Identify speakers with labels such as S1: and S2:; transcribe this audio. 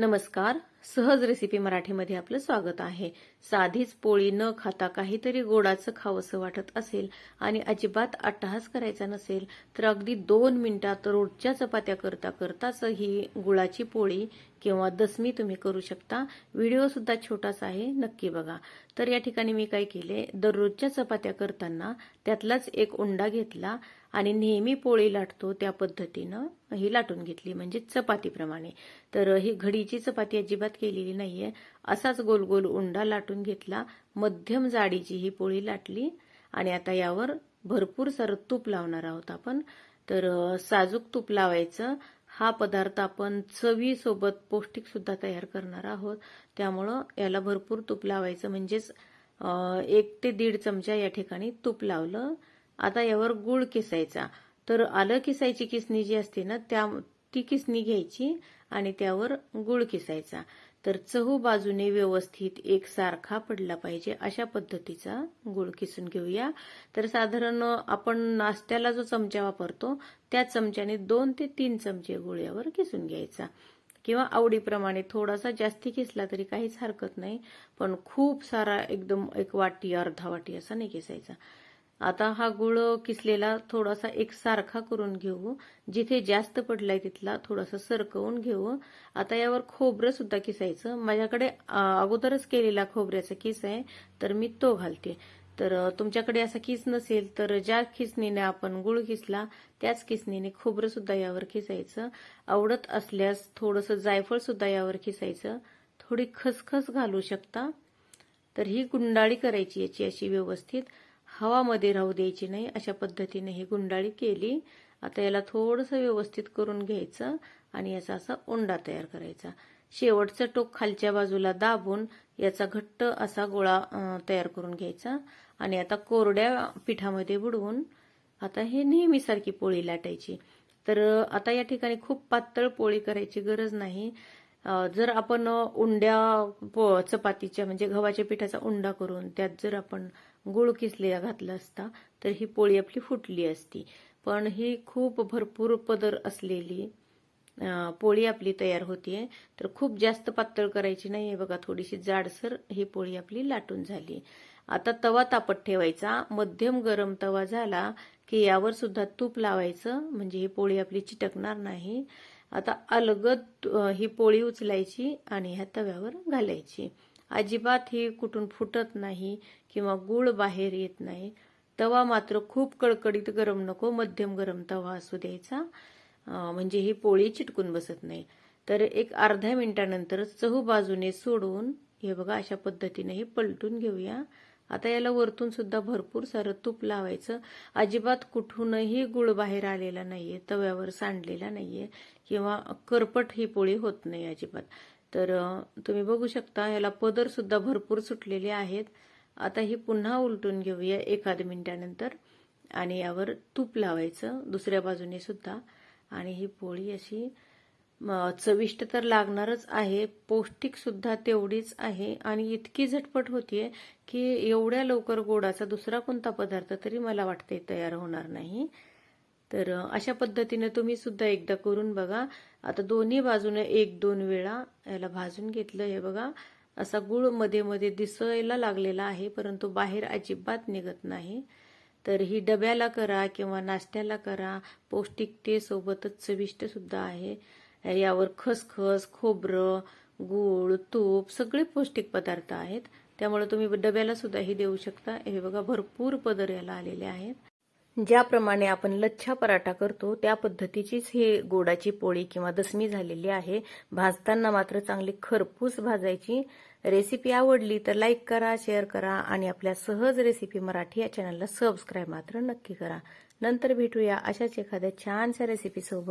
S1: नमस्कार. सहज रेसिपी मराठीमध्ये आपलं स्वागत आहे. साधीच पोळी न खाता काहीतरी गोडाचं खावंसं वाटत असेल आणि अजिबात अट्टहास करायचा नसेल तर अगदी दोन मिनिटात रोजच्या चपात्या करता करताच ही गुळाची पोळी किंवा दसमी तुम्ही करू शकता. व्हिडिओ सुद्धा छोटासा आहे नक्की बघा. तर या ठिकाणी मी काय केले दररोजच्या चपात्या करताना त्यातलाच एक उंडा घेतला आणि नेहमी पोळी लाटतो त्या पद्धतीनं ही लाटून घेतली म्हणजे चपातीप्रमाणे. तर ही घडीची चपाती अजिबात केलेली नाहीये. असाच गोल गोल उंडा लाटून घेतला. मध्यम जाडीची ही पोळी लाटली. आणि आता यावर भरपूर सारं तूप लावणार आहोत आपण. तर साजूक तूप लावायचं. हा पदार्थ आपण चवीसोबत पौष्टिक सुद्धा तयार करणार आहोत. त्यामुळं याला भरपूर तूप लावायचं. म्हणजेच एक ते दीड चमचा या ठिकाणी तूप लावलं. आता यावर गुळ किसायचा. तर आलं किसायची किसणी जी असते ना त्या ती किसणी घ्यायची आणि त्यावर गुळ किसायचा. तर चहू बाजूने व्यवस्थित एकसारखा पडला पाहिजे अशा पद्धतीचा गुळ किसून घेऊया. तर साधारण आपण नाश्त्याला जो चमचा वापरतो त्या चमच्याने दोन ते तीन चमचे गुळ यावर किसून घ्यायचा. किंवा आवडीप्रमाणे थोडासा जास्ती किसला तरी काहीच हरकत नाही पण खूप सारा एकदम एक वाटी अर्धा वाटी असा नाही किसायचा. आता हा गुळ किसलेला थोडासा एकसारखा करून घेऊ. जिथे जास्त पडलाय तिथला थोडासा सरकवून घेऊ. आता यावर खोबरं सुद्धा किसायचं. माझ्याकडे अगोदरच केलेला खोबऱ्याचा किस आहे तर मी तो घालते. तर तुमच्याकडे असा किस नसेल तर ज्या खिसणीने आपण गुळ किसला त्याच किसणीने खोबरं सुद्धा यावर खिसायचं आवडत असल्यास थोडंसं जायफळ सुद्धा यावर खिसायचं थोडी खसखस घालू शकता. तर ही गुंडाळी करायची याची अशी व्यवस्थित. हवामध्ये राहू द्यायची नाही अशा पद्धतीने ही गुंडाळी केली. आता याला थोडंसं व्यवस्थित करून घ्यायचं आणि याचा असा उंडा तयार करायचा. शेवटचं टोक खालच्या बाजूला दाबून याचा घट्ट असा गोळा तयार करून घ्यायचा. आणि आता कोरड्या पिठामध्ये बुडवून आता हे नेहमीसारखी पोळी लाटायची. तर आता या ठिकाणी खूप पातळ पोळी करायची गरज नाही. जर आपण उंड्या पो- चपातीच्या म्हणजे गव्हाच्या पिठाचा उंडा करून त्यात जर आपण गुळ किसले घातला असता तर ही पोळी आपली फुटली असती. पण ही खूप भरपूर पदर असलेली पोळी आपली तयार होतीये. तर खूप जास्त पातळ करायची नाही बघा थोडीशी जाडसर ही पोळी आपली लाटून झाली. आता तवा तापत ठेवायचा. मध्यम गरम तवा झाला की यावर सुद्धा तूप लावायचं म्हणजे ही पोळी आपली चिटकणार नाही. आता अलगद ही पोळी उचलायची आणि ह्या तव्यावर घालायची. अजिबात ही कुठून फुटत नाही किंवा गुळ बाहेर येत नाही. तवा मात्र खूप कडकडीत गरम नको मध्यम गरम तवा असू द्यायचा. म्हणजे ही पोळी चिटकून बसत नाही. तर एक अर्ध्या मिनिटानंतर चहू बाजूने सोडून हे बघा अशा पद्धतीने हे पलटून घेऊया. आता याला वरतून सुद्धा भरपूर सारं तूप लावायचं. अजिबात कुठूनही गुळ बाहेर आलेला नाहीये तव्यावर सांडलेला नाहीये किंवा करपट ही पोळी होत नाही अजिबात. तर तुम्ही बघू शकता याला पदर सुद्धा भरपूर सुटलेले आहेत. आता ही पुन्हा उलटून घेऊया एखाद मिनिटानंतर. आणि यावर तूप लावायचं दुसऱ्या बाजूने सुद्धा. आणि ही पोळी अशी चविष्ट तर लागणारच आहे पौष्टिक सुद्धा तेवढीच आहे. आणि इतकी झटपट होतीये की एवढ्या लवकर गोडाचा दुसरा कोणता पदार्थ तरी मला वाटते तयार होणार नाही. तर अशा पद्धतीने तुम्ही सुद्धा एकदा करून बघा. आता दोन्ही बाजूने एक दोन वेळा याला भाजून घेतलं. हे बघा असा गुळमध्ये मध्ये दिसायला लागलेला आहे परंतु बाहेर अजिबात निघत नाही. तर ही डब्याला करा किंवा नाश्त्याला करा. पौष्टिकतेसोबतच चविष्ट सुद्धा आहे. यावर खसखस खोबरं गूळ तूप सगळे पौष्टिक पदार्थ आहेत. त्यामुळे तुम्ही डब्याला सुद्धा हे देऊ शकता. हे बघा भरपूर पदर याला आलेले आहेत. ज्याप्रमाणे आपण लच्छा पराठा करतो त्या पद्धतीचीच ही गोडाची पोळी किंवा दसमी झालेली आहे. भाजताना मात्र चांगली खरपूस भाजायची रेसिपी आवडली तर लाईक करा शेअर करा आणि आपल्या सहज रेसिपी मराठी या चॅनलला सबस्क्राईब मात्र नक्की करा. नंतर भेटूया अशाच एखाद्या छानशा रेसिपीसोबत